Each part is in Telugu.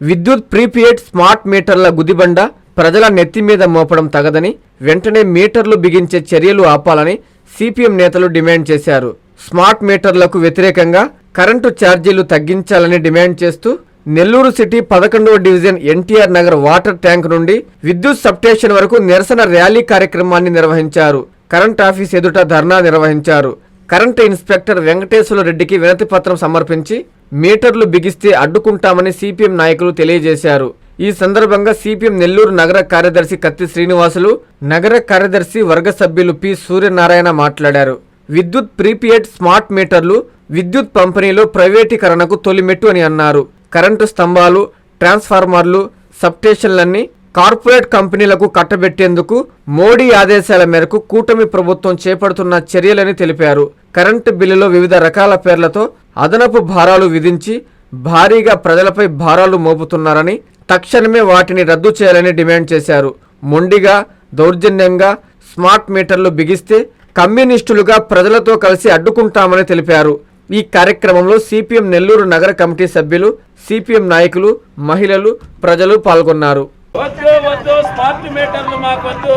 విద్యుత్ ప్రీపెయిడ్ స్మార్ట్ మీటర్ల గుదిబండ ప్రజల నెత్తి మీద మోపడం తగదని వెంటనే మీటర్లు బిగించే చర్యలు ఆపాలని సిపిఎం నేతలు డిమాండ్ చేశారు. స్మార్ట్ మీటర్లకు వ్యతిరేకంగా కరెంటు ఛార్జీలు తగ్గించాలని డిమాండ్ చేస్తూ నెల్లూరు సిటీ పదకొండవ division NTR Nagar water tank నుండి విద్యుత్ సబ్స్టేషన్ వరకు నిరసన ర్యాలీ కార్యక్రమాన్ని నిర్వహించారు. కరెంట్ ఆఫీస్ ఎదుట ధర్నా నిర్వహించారు. కరెంటు ఇన్స్పెక్టర్ వెంకటేశ్వర రెడ్డికి వినతి పత్రం సమర్పించి మీటర్లు బిగిస్తే అడ్డుకుంటామని సిపిఎం నాయకులు తెలియజేశారు. ఈ సందర్భంగా సిపిఎం నెల్లూరు నగర కార్యదర్శి కత్తి శ్రీనివాసులు నగర కార్యదర్శి వర్గ సభ్యులు పి సూర్యనారాయణ మాట్లాడారు. విద్యుత్ ప్రీపెయిడ్ స్మార్ట్ మీటర్లు విద్యుత్ పంపిణీలో ప్రైవేటీకరణకు తొలిమెట్టు అని అన్నారు. కరెంటు స్తంభాలు ట్రాన్స్ఫార్మర్లు సబ్స్టేషన్లన్నీ కార్పొరేట్ కంపెనీలకు కట్టబెట్టేందుకు మోడీ ఆదేశాల మేరకు కూటమి ప్రభుత్వం చేపడుతున్న చర్యలని తెలిపారు. కరెంటు బిల్లులో వివిధ రకాల పేర్లతో అదనపు భారాలు విధించి భారీగా ప్రజలపై భారాలు మోపుతున్నారని తక్షణమే వాటిని రద్దు చేయాలని డిమాండ్ చేశారు. మొండిగా దౌర్జన్యంగా స్మార్ట్ మీటర్లు బిగిస్తే కమ్యూనిస్టులుగా ప్రజలతో కలిసి అడ్డుకుంటామని తెలిపారు. ఈ కార్యక్రమంలో సిపిఎం నెల్లూరు నగర కమిటీ సభ్యులు సిపిఎం నాయకులు మహిళలు ప్రజలు పాల్గొన్నారు. వద్దు వద్దు స్మార్ట్ మీటర్లు మాకొద్దు.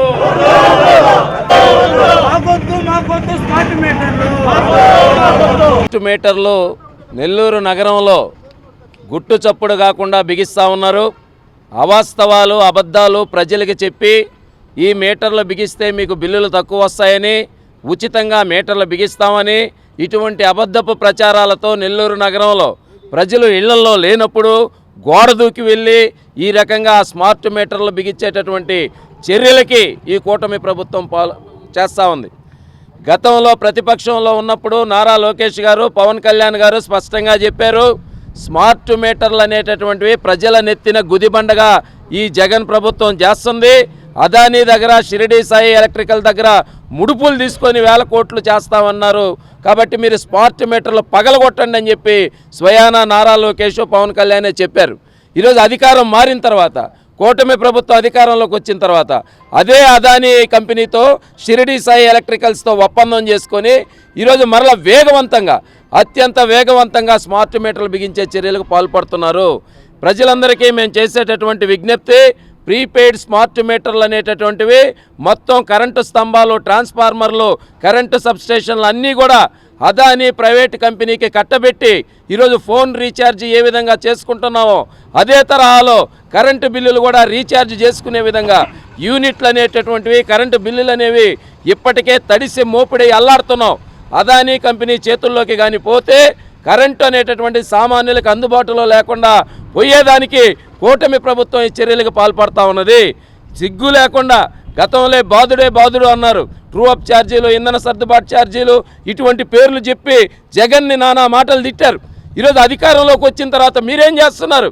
మాకొద్దు మాకొద్దు స్మార్ట్ మీటర్లు స్మార్ట్ మీటర్లు నెల్లూరు నగరంలో గుట్టు చప్పుడు కాకుండా బిగిస్తా ఉన్నారు. అవాస్తవాలు అబద్ధాలు ప్రజలకి చెప్పి ఈ మీటర్లు బిగిస్తే మీకు బిల్లులు తక్కువ వస్తాయని ఉచితంగా మీటర్లు బిగిస్తామని ఇటువంటి అబద్ధపు ప్రచారాలతో నెల్లూరు నగరంలో ప్రజలు ఇళ్ళలో లేనప్పుడు గోడ దూకి వెళ్ళి ఈ రకంగా స్మార్ట్ మీటర్లు బిగించేటటువంటి చర్యలకి ఈ కూటమి ప్రభుత్వం పాల్ చేస్తూ ఉంది. గతంలో ప్రతిపక్షంలో ఉన్నప్పుడు నారా లోకేష్ గారు పవన్ కళ్యాణ్ గారు స్పష్టంగా చెప్పారు స్మార్ట్ మీటర్లు అనేటటువంటివి ప్రజల నెత్తిన గుదిబండగా ఈ జగన్ ప్రభుత్వం చేస్తుంది. అదానీ దగ్గర షిరిడి సాయి ఎలక్ట్రికల్ దగ్గర ముడుపులు తీసుకొని వేల కోట్లు చేస్తామన్నారు. కాబట్టి మీరు స్మార్ట్ మీటర్లు పగలగొట్టండి అని చెప్పి స్వయాన నారా లోకేష్ పవన్ కళ్యాణే చెప్పారు. ఈరోజు అధికారం మారిన తర్వాత కూటమి ప్రభుత్వం అధికారంలోకి వచ్చిన తర్వాత అదే అదానీ కంపెనీతో షిరిడి సాయి ఎలక్ట్రికల్స్తో ఒప్పందం చేసుకొని ఈరోజు మరల వేగవంతంగా అత్యంత వేగవంతంగా స్మార్ట్ మీటర్లు బిగించే చర్యలకు పాల్పడుతున్నారు. ప్రజలందరికీ మేము చేసేటటువంటి విజ్ఞప్తి ప్రీపెయిడ్ స్మార్ట్ మీటర్లు అనేటటువంటివి మొత్తం కరెంటు స్తంభాలు ట్రాన్స్ఫార్మర్లు కరెంటు సబ్స్టేషన్లు అన్నీ కూడా అదాని ప్రైవేట్ కంపెనీకి కట్టబెట్టి ఈరోజు ఫోన్ రీఛార్జ్ ఏ విధంగా చేసుకుంటున్నామో అదే తరహాలో కరెంటు బిల్లులు కూడా రీఛార్జ్ చేసుకునే విధంగా యూనిట్లు అనేటటువంటివి కరెంటు బిల్లులు అనేవి ఇప్పటికే తడిసి మోపిడై అల్లాడుతున్నాం. అదానీ కంపెనీ చేతుల్లోకి కానీ పోతే కరెంటు అనేటటువంటి సామాన్యులకు అందుబాటులో లేకుండా పోయేదానికి కూటమి ప్రభుత్వం ఈ చర్యలకు పాల్పడతా ఉన్నది. సిగ్గు లేకుండా గతంలో బాదుడే బాధుడు అన్నారు. ట్రూ అప్ ఛార్జీలు ఇంధన సర్దుబాటు ఛార్జీలు ఇటువంటి పేర్లు చెప్పి జగన్ని నానా మాటలు తిట్టారు. ఈరోజు అధికారంలోకి వచ్చిన తర్వాత మీరేం చేస్తున్నారు?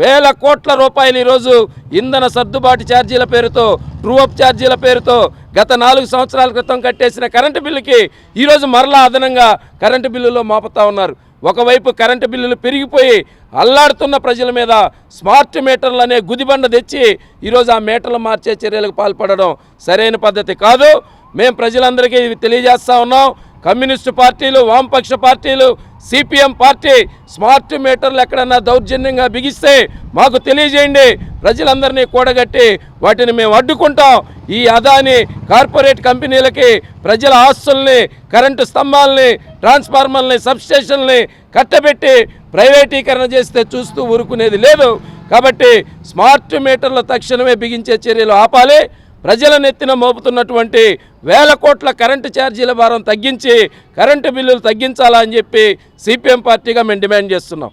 వేల కోట్ల రూపాయలు ఈరోజు ఇంధన సర్దుబాటు ఛార్జీల పేరుతో ట్రూ అప్ ఛార్జీల పేరుతో గత నాలుగు సంవత్సరాల క్రితం కట్టేసిన కరెంటు బిల్లుకి ఈరోజు మరలా అదనంగా కరెంటు బిల్లులో మోపుతా ఉన్నారు. ఒకవైపు కరెంటు బిల్లులు పెరిగిపోయి అల్లాడుతున్న ప్రజల మీద స్మార్ట్ మీటర్లు అనే గుదిబండ తెచ్చి ఈరోజు ఆ మీటర్లు మార్చే చర్యలకు పాల్పడడం సరైన పద్ధతి కాదు. మేము ప్రజలందరికీ ఇవి తెలియజేస్తా ఉన్నాం. కమ్యూనిస్టు పార్టీలు వామపక్ష పార్టీలు సిపిఎం పార్టీ స్మార్ట్ మీటర్లు ఎక్కడన్నా దౌర్జన్యంగా బిగిస్తే మాకు తెలియజేయండి. ప్రజలందరినీ కూడగట్టి వాటిని మేము అడ్డుకుంటాం. ఈ అదాని కార్పొరేట్ కంపెనీలకి ప్రజల ఆస్తుల్ని కరెంటు స్తంభాలని ట్రాన్స్ఫార్మర్ని సబ్స్టేషన్ని కట్టబెట్టి ప్రైవేటీకరణ చేస్తే చూస్తూ ఊరుకునేది లేదు. కాబట్టి స్మార్ట్ మీటర్లు తక్షణమే బిగించే చర్యలు ఆపాలి. ప్రజల నెత్తిన మోపుతున్నటువంటి వేల కోట్ల కరెంటు ఛార్జీల భారం తగ్గించి కరెంటు బిల్లులు తగ్గించాలా అని చెప్పి సిపిఎం పార్టీగా మేము డిమాండ్ చేస్తున్నాం.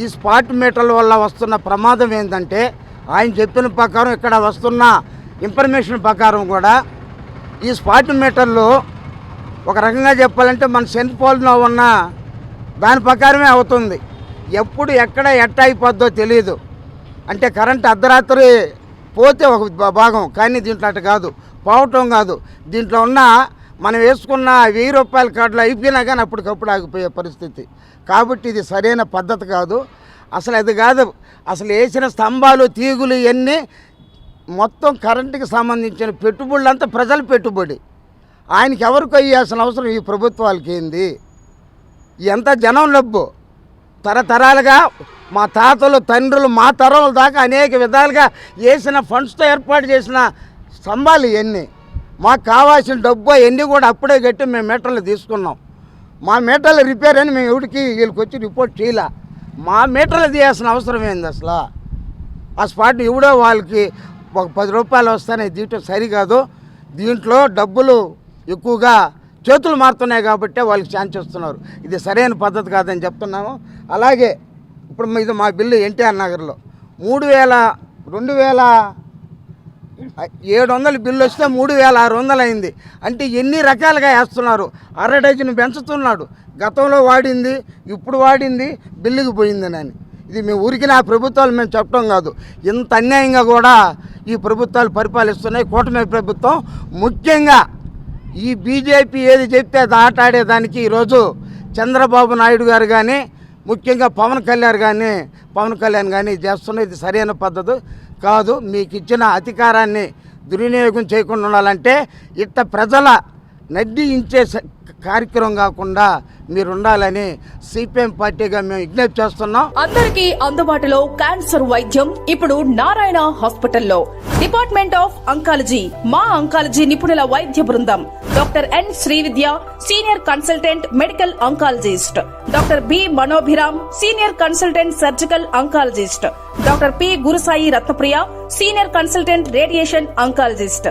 ఈ స్పాట్ మీటర్ల వల్ల వస్తున్న ప్రమాదం ఏంటంటే ఆయన చెప్పిన ప్రకారం ఇక్కడ వస్తున్న ఇన్ఫర్మేషన్ ప్రకారం కూడా ఈ స్పాట్ మీటర్లు ఒక రకంగా చెప్పాలంటే మన సెంట్ పోల్లో ఉన్న దాని ప్రకారమే అవుతుంది. ఎప్పుడు ఎక్కడ ఎట్ట అయిపోద్దో తెలియదు అంటే కరెంట్ అర్ధరాత్రి పోతే ఒక భా- భాగం కానీ దీంట్లో అటు కాదు. పోవటం కాదు. దీంట్లో ఉన్న మనం వేసుకున్న వెయ్యి రూపాయల కార్డులు అయిపోయినా కానీ అప్పటికప్పుడు ఆగిపోయే పరిస్థితి. కాబట్టి ఇది సరైన పద్ధతి కాదు. అసలు అది కాదు. అసలు వేసిన స్తంభాలు తీగులు ఇవన్నీ మొత్తం కరెంటుకి సంబంధించిన పెట్టుబడులంతా ప్రజల పెట్టుబడి. ఆయనకి ఎవరికి అయ్యాల్సిన అవసరం ఈ ప్రభుత్వాలకి ఏంది? ఎంత జనం డబ్బు తరతరాలుగా మా తాతలు తండ్రులు మా తరం దాకా అనేక విధాలుగా వేసిన ఫండ్స్తో ఏర్పాటు చేసిన స్తంభాలు ఇవన్నీ మాకు కావాల్సిన డబ్బు అవన్నీ కూడా అప్పుడే కట్టి మేము మీటర్లు తీసుకున్నాం. మా మీటర్లు రిపేర్ అని మేము ఎవరికి వీళ్ళకి వచ్చి రిపోర్ట్ చేయలే. మా మీటర్లు తీయాల్సిన అవసరం ఏంది అసలు? ఆ స్పాట్ ఇవిడో వాళ్ళకి ఒక పది రూపాయలు వస్తానే దీంట్లో సరికాదు. దీంట్లో డబ్బులు ఎక్కువగా చేతులు మారుతున్నాయి కాబట్టి వాళ్ళకి ఛాన్స్ ఇస్తున్నారు. ఇది సరైన పద్ధతి కాదని చెప్తున్నాము. అలాగే ఇప్పుడు ఇది మా బిల్లు ఎన్టీఆర్ నగర్లో. మూడు వేల రెండు వేల ఏడు వందల బిల్లు వస్తే మూడు వేల ఆరు వందలు అయింది. అంటే ఎన్ని రకాలుగా వేస్తున్నారు. అర డజన్ పెంచుతున్నాడు. గతంలో వాడింది ఇప్పుడు వాడింది బిల్లుకి పోయింది అని. ఇది మేము ఊరికి నా ప్రభుత్వాలు మేము చెప్పడం కాదు. ఇంత అన్యాయంగా కూడా ఈ ప్రభుత్వాలు పరిపాలిస్తున్నాయి. కూటమి ప్రభుత్వం ముఖ్యంగా ఈ బీజేపీ ఏది చెప్తే అది ఈరోజు చంద్రబాబు నాయుడు గారు కానీ ముఖ్యంగా పవన్ కళ్యాణ్ కానీ పవన్ కళ్యాణ్ కానీ చేస్తున్న ఇది సరైన పద్ధతి కాదు. మీకు ఇచ్చిన అధికారాన్ని దుర్వినియోగం చేయకుండా ఉండాలంటే ఇట్ట ప్రజల నడ్డి ఇంచే కార్యక్రమం కాకుండా మీరు ఉండాలని సిపిఎం పార్టీగా మేము విజ్ఞప్తి చేస్తున్నాం. అందరికీ అందుబాటులో క్యాన్సర్ వైద్యం ఇప్పుడు నారాయణ హాస్పిటల్లో. డిపార్ట్మెంట్ ఆఫ్ అంకాలజీ మా అంకాలజీ నిపుణుల వైద్య బృందం. Doctor N Srividya senior consultant medical oncologist. Doctor B Manobhiram senior consultant surgical oncologist. Doctor P Gurusai Ratnapriya senior consultant radiation oncologist.